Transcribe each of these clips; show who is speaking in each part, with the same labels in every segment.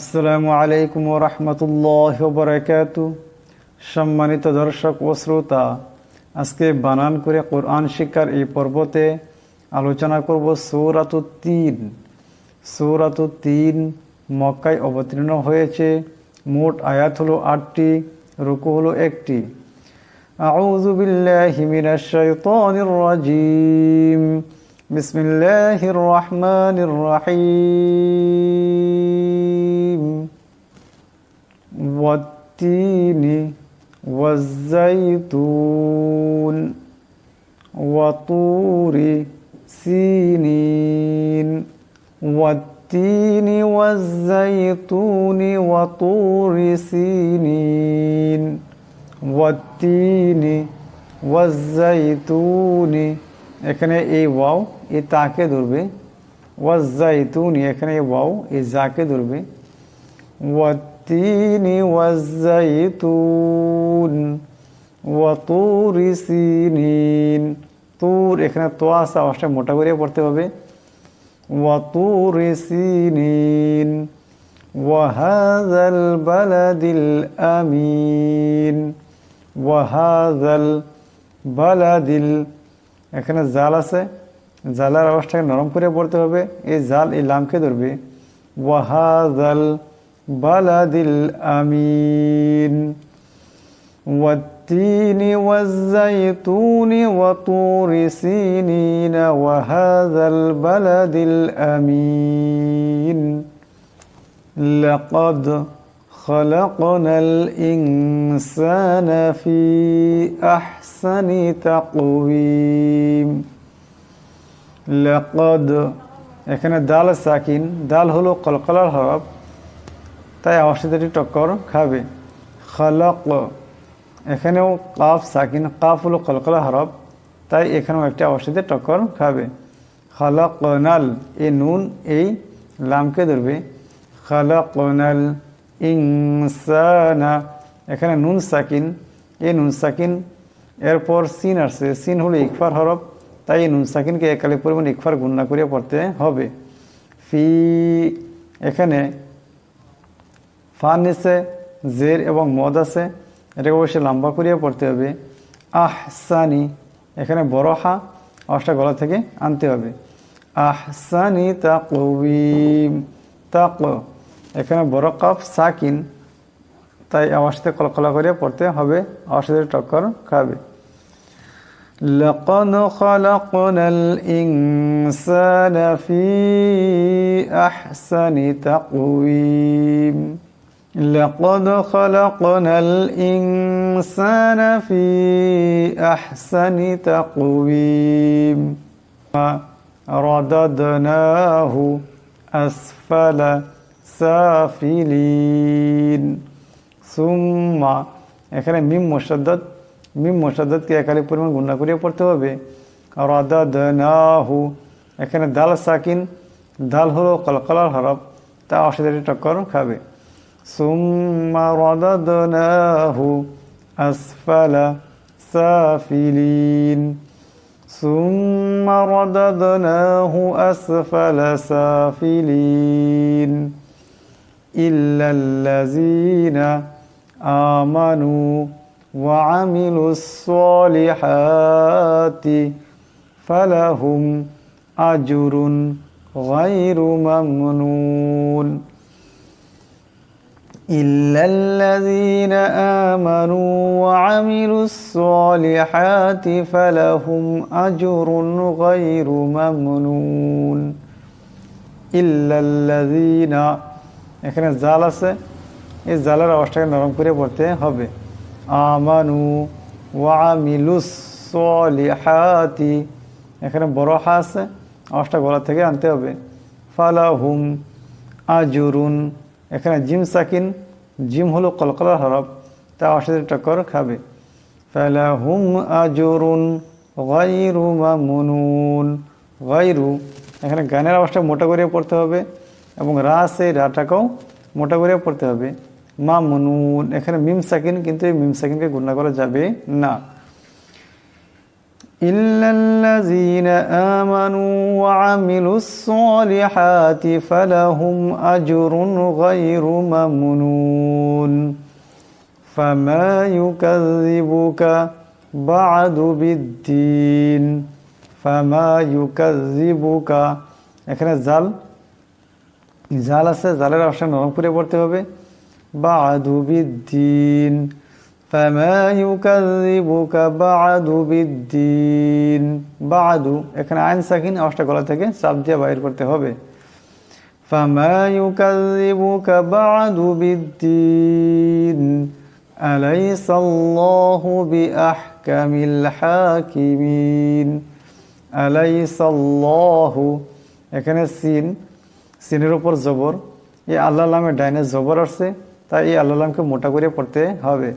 Speaker 1: আসসালামু আলাইকুম রহমতুল্লাহ বরকাত সম্মানিত দর্শক ও শ্রোতা আজকে বানান করে কোরআন শিক্ষার এই পর্বতে আলোচনা করব সৌরাতুদ্দিন সৌরাতুদ্দিন মক্কায় অবতীর্ণ হয়েছে মোট আয়াত হলো আটটি রুকু হলো একটি أعوذ بالله من الشيطان الرجيم بسم الله الرحمن الرحيم والتين والزيتون وطور سينين والتين والزيتون وطور سينين والتين والزيتون এখানে এই ওয়াও এ তাকে ধরবে ওয়াজ্জাইতুনি এখানে ওয়াও এ যাকে ধরবে ওয়াত والتين والزيتون وطور سينين তুর এখানে তো আছে আওয়াজটা মোটা করে পড়তে হবে وطور سينين وهذا البلد الأمين وهذا البلد এখানে জাল আছে জালার আওয়াজটাকে নরম করে পড়তে হবে এই জাল এই লামকে ধরবে ওয়াহাজাল بلد الأمين والتين والزيتون وطور سينين وهذا البلد الأمين لقد خلقنا الإنسان في أحسن تقويم لقد এখানে দাল সাকিন দাল হলো কলকলার হরফ তাই আমার টক্কর খাবে খলক এখানেও কাফ সাকিন কাফ হলো কলকলা হরফ তাই এখানেও একটি আওয়াজটিতে টক্কর খাবে খলকনাল এ নুন এই লামকে ধরবে খলকনাল ইংসানা এখানে নুন সাকিন এ নুন সাকিন এরপর সিন আসছে সিন হলো ইকফার হরফ তাই এই নুন সাকিনকে একালে পরিমাণ ইকফার গুণনা করিয়া পড়তে হবে ফি এখানে ফা নিচে জের এবং মদ আছে এটাকে অবশ্যই লম্বা করিয়ে পড়তে হবে আহ সানি এখানে বড় হা আওয়াজটা গলা থেকে আনতে হবে আহ সানি তা কবিম তা এখানে বড় কাপ সাকিন তাই সাথে কলকলা করে পড়তে হবে আওয়াজটাতে টক্কর খাবে لقد خلقنا الإنسان في أحسن تقويم لقد خلقنا الإنسان في أحسن تقويم رددناه أسفل সাফিলিন সুম্মা এখানে মিম মোসাদ্দাত মিম মোসাদ্দাতকে একালি পরিমাণ গুণা করিয়ে পড়তে হবে রাদাদনাহু এখানে দাল সাকিন দাল হলো কলকলার হরফ তা অসুবিধাটি টক্কর খাবে ثم رددناه أسفل سافلين ثم رددناه أسفل سافلين إلا الذين آمنوا وعملوا الصالحات فلهم أجر غير ممنون إلا الذين آمنوا وعملوا الصالحات فلهم أجر غير ممنون إلا الذين এখানে জাল আছে এই জালের অবস্থাকে নরম করে পড়তে হবে আমানু ওয়ামিলুস সলিহাতি এখানে বড় হা আছে আওয়াজটা গলা থেকে আনতে হবে ফালাহুম আজুরুন এখানে জিম সাকিন জিম হলো কলকলার হরফ তা অসাথে টক্কর খাবে ফেলা হুম আজরুন গাইরু মনুন গাইরু এখানে গানের আওয়াজটা মোটা করিয়া পড়তে হবে এবং রা সে রাটাকেও মোটা করিয়া পড়তে হবে মা মনুন এখানে মিম সাকিন কিন্তু এই মিম সাকিনকে গুণনা করা যাবে না إلا الذين آمنوا وعملوا الصالحات فلهم أجر غير ممنون فما يكذبك بعد بالدين فما يكذبك এখানে জাল জাল আছে জালের অপশান নরম করে পড়তে হবে বা আদুবিদ্দিন فما يكذبك بعد بالدين بعد এখানে আইন সাকিন আওয়াজটা গলা থেকে চাপ দিয়ে বাইর করতে হবে فما يكذبك بعد بالدين أليس الله بأحكم الحاكمين أليس الله এখানে সিন সিনের উপর জবর এই আল্লাহ লামে ডাইনে জবর আসছে তাই এই আল্লাহ লামকে মোটা করে পড়তে হবে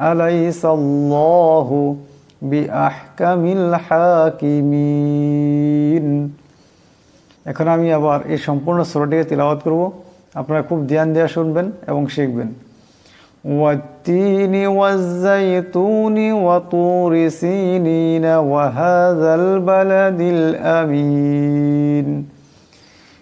Speaker 1: أليس الله بأحكم الحاكمين এখন আমি আবার এই সম্পূর্ণ সুরাটিকে তিলাওয়াত করব আপনারা খুব ধ্যান দেওয়া শুনবেন এবং শিখবেন والتين والزيتون وطور سينين وهذا البلد الأمين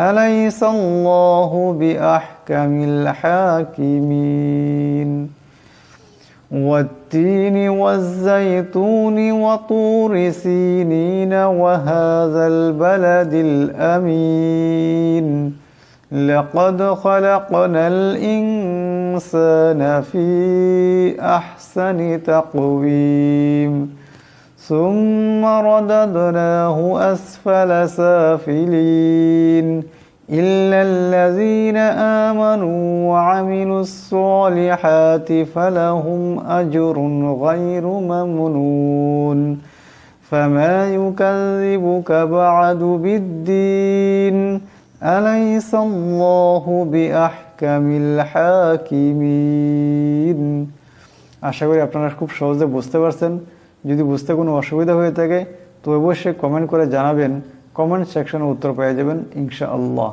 Speaker 1: أليس الله بأحكم الحاكمين والتين والزيتون وطور سينين وهذا البلد الأمين لقد خلقنا الإنسان في أحسن تقويم ثم رددناه أسفل سافلين إلا الذين آمنوا وعملوا الصالحات فلهم أجر غير ممنون فما يكذبك بعد بالدين أليس الله بأحكم الحاكمين أشعر করি আপনারা شوزة بوستة برسن যদি বুঝতে কোনো অসুবিধা হয়ে থাকে তো অবশ্যই কমেন্ট করে জানাবেন কমেন্ট সেকশনে উত্তর পেয়ে যাবেন ইনশাআল্লাহ